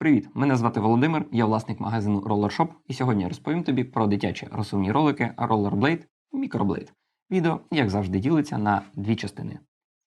Привіт! Мене звати Володимир, я власник магазину Roller і сьогодні я розповім тобі про дитячі розсувні ролики Rollerblade Microblade. Відео, як завжди, ділиться на дві частини.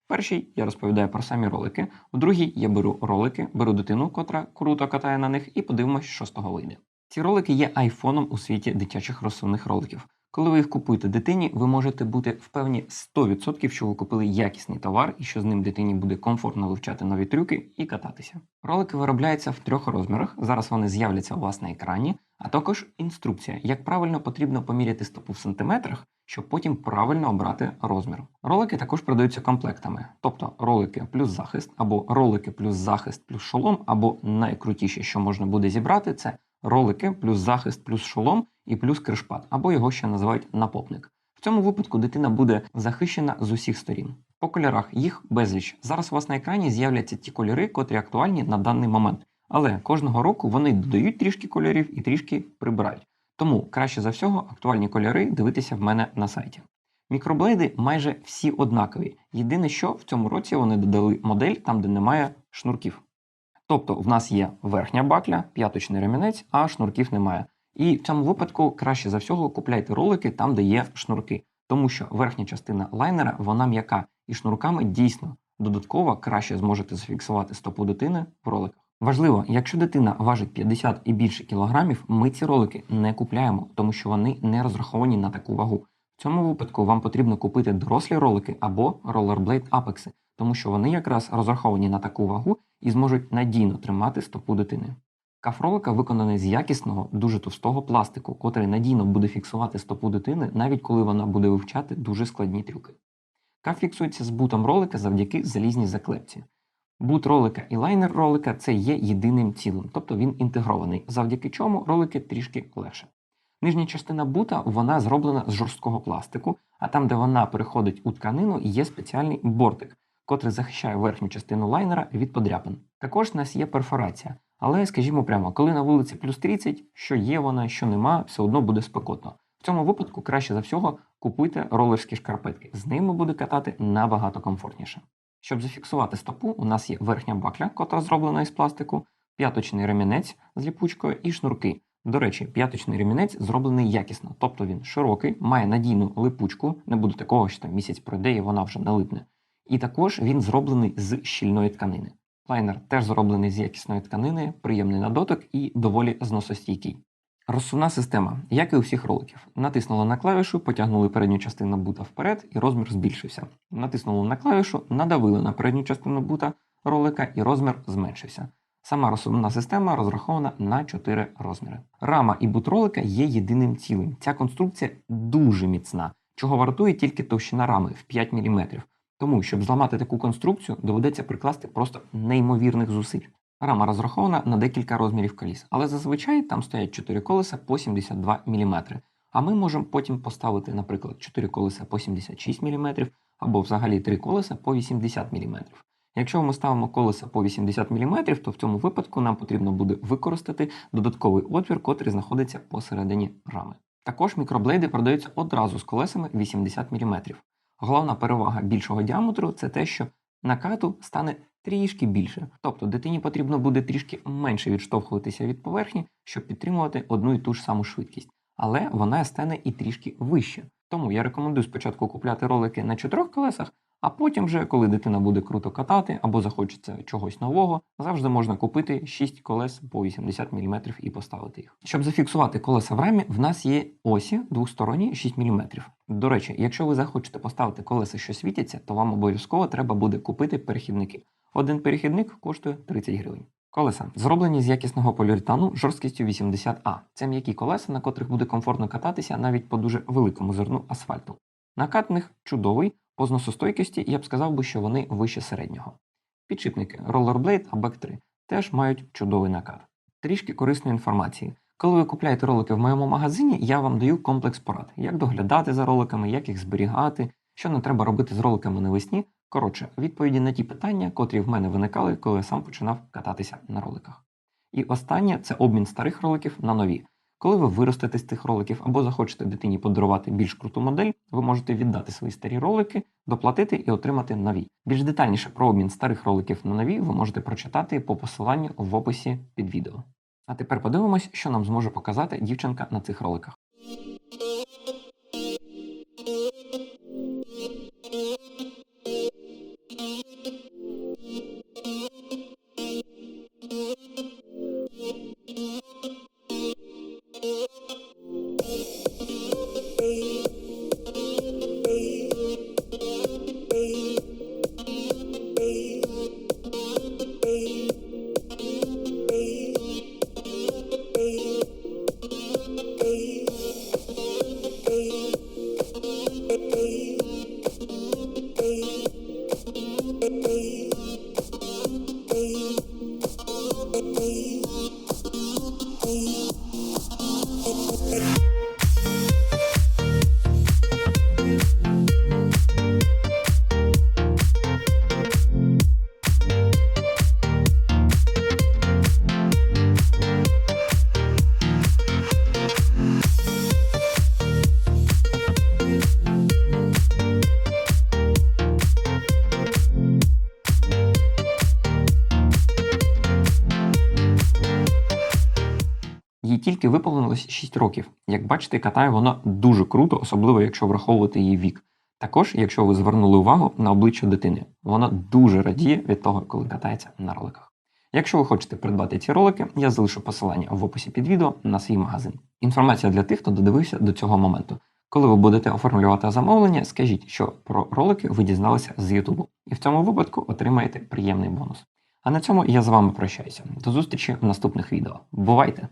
В першій я розповідаю про самі ролики, у другій я беру ролики, беру дитину, котра круто катає на них, і подивимось, що з того вийде. Ці ролики є айфоном у світі дитячих розсувних роликів. Коли ви їх купуєте дитині, ви можете бути впевнені 100%, що ви купили якісний товар і що з ним дитині буде комфортно вивчати нові трюки і кататися. Ролики виробляються в трьох розмірах. Зараз вони з'являться у вас на екрані, а також інструкція, як правильно потрібно поміряти стопу в сантиметрах, щоб потім правильно обрати розмір. Ролики також продаються комплектами, тобто ролики плюс захист, або ролики плюс захист плюс шолом, або найкрутіше, що можна буде зібрати, це ролики плюс захист плюс шолом і плюс кришпад, або його ще називають напопник. В цьому випадку дитина буде захищена з усіх сторін. По кольорах їх безліч. Зараз у вас на екрані з'являться ті кольори, котрі актуальні на даний момент. Але кожного року вони додають трішки кольорів і трішки прибирають. Тому краще за всього актуальні кольори дивитися в мене на сайті. Мікроблейди майже всі однакові. Єдине, що в цьому році вони додали модель там, де немає шнурків. Тобто в нас є верхня бакля, п'яточний ремінець, а шнурків немає. І в цьому випадку краще за всього купляйте ролики там, де є шнурки, тому що верхня частина лайнера вона м'яка, і шнурками дійсно додатково краще зможете зафіксувати стопу дитини в роликах. Важливо, якщо дитина важить 50 і більше кілограмів, ми ці ролики не купляємо, тому що вони не розраховані на таку вагу. В цьому випадку вам потрібно купити дорослі ролики або Rollerblade Apex, тому що вони якраз розраховані на таку вагу і зможуть надійно тримати стопу дитини. Каф ролика виконаний з якісного, дуже товстого пластику, котрий надійно буде фіксувати стопу дитини, навіть коли вона буде вивчати дуже складні трюки. Каф фіксується з бутом ролика завдяки залізній заклепці. Бут ролика і лайнер ролика це є єдиним цілим, тобто він інтегрований, завдяки чому ролики трішки легше. Нижня частина бута вона зроблена з жорсткого пластику, а там, де вона переходить у тканину, є спеціальний бортик, котрий захищає верхню частину лайнера від подряпин. Також в нас є перфорація. Але скажімо прямо, коли на вулиці плюс 30, що є вона, що нема, все одно буде спекотно. В цьому випадку краще за всього купуйте ролерські шкарпетки. З ними буде катати набагато комфортніше. Щоб зафіксувати стопу, у нас є верхня бакля, котра зроблена із пластику, п'яточний ремінець з ліпучкою і шнурки. До речі, п'яточний ремінець зроблений якісно, тобто він широкий, має надійну липучку, не буде такого, що там місяць пройде і вона вже не липне. І також він зроблений з щільної тканини. Лайнер теж зроблений з якісної тканини, приємний на дотик і доволі зносостійкий. Розсувна система, як і у всіх роликів. Натиснули на клавішу, потягнули передню частину бута вперед, і розмір збільшився. Натиснули на клавішу, надавили на передню частину бута ролика, і розмір зменшився. Сама розсувна система розрахована на 4 розміри. Рама і бут ролика є єдиним цілим. Ця конструкція дуже міцна, чого вартує тільки товщина рами в 5 мм. Тому, щоб зламати таку конструкцію, доведеться прикласти просто неймовірних зусиль. Рама розрахована на декілька розмірів коліс, але зазвичай там стоять 4 колеса по 72 мм. А ми можемо потім поставити, наприклад, 4 колеса по 76 мм або взагалі 3 колеса по 80 мм. Якщо ми ставимо колеса по 80 мм, то в цьому випадку нам потрібно буде використати додатковий отвір, котрий знаходиться посередині рами. Також мікроблейди продаються одразу з колесами 80 мм. Головна перевага більшого діаметру це те, що накату стане трішки більше. Тобто дитині потрібно буде трішки менше відштовхуватися від поверхні, щоб підтримувати одну і ту ж саму швидкість. Але вона стане і трішки вище. Тому я рекомендую спочатку купляти ролики на чотирьох колесах, а потім, вже, коли дитина буде круто катати або захочеться чогось нового, завжди можна купити 6 колес по 80 мм і поставити їх. Щоб зафіксувати колеса в рамі, в нас є осі двосторонні 6 мм. До речі, якщо ви захочете поставити колеса, що світяться, то вам обов'язково треба буде купити перехідники. Один перехідник коштує 30 гривень. Колеса зроблені з якісного поліуретану жорсткістю 80А. Це м'які колеса, на котрих буде комфортно кататися навіть по дуже великому зерну асфальту. Накат в них чудовий, по зносостойкості я б сказав би, що вони вище середнього. Підшипники Rollerblade ABEC 3 теж мають чудовий накат. Трішки корисної інформації. Коли ви купляєте ролики в моєму магазині, я вам даю комплекс порад, як доглядати за роликами, як їх зберігати, що не треба робити з роликами навесні. Коротше, відповіді на ті питання, котрі в мене виникали, коли я сам починав кататися на роликах. І останнє це обмін старих роликів на нові. Коли ви виростете з цих роликів або захочете дитині подарувати більш круту модель, ви можете віддати свої старі ролики, доплатити і отримати нові. Більш детальніше про обмін старих роликів на нові ви можете прочитати по посиланню в описі під відео. А тепер подивимось, що нам зможе показати дівчинка на цих роликах. Тільки виповнилось 6 років. Як бачите, катає вона дуже круто, особливо якщо враховувати її вік. Також, якщо ви звернули увагу на обличчя дитини, вона дуже радіє від того, коли катається на роликах. Якщо ви хочете придбати ці ролики, я залишу посилання в описі під відео на свій магазин. Інформація для тих, хто додивився до цього моменту. Коли ви будете оформлювати замовлення, скажіть, що про ролики ви дізналися з Ютубу, і в цьому випадку отримаєте приємний бонус. А на цьому я з вами прощаюся. До зустрічі в наступних відео. Бувайте!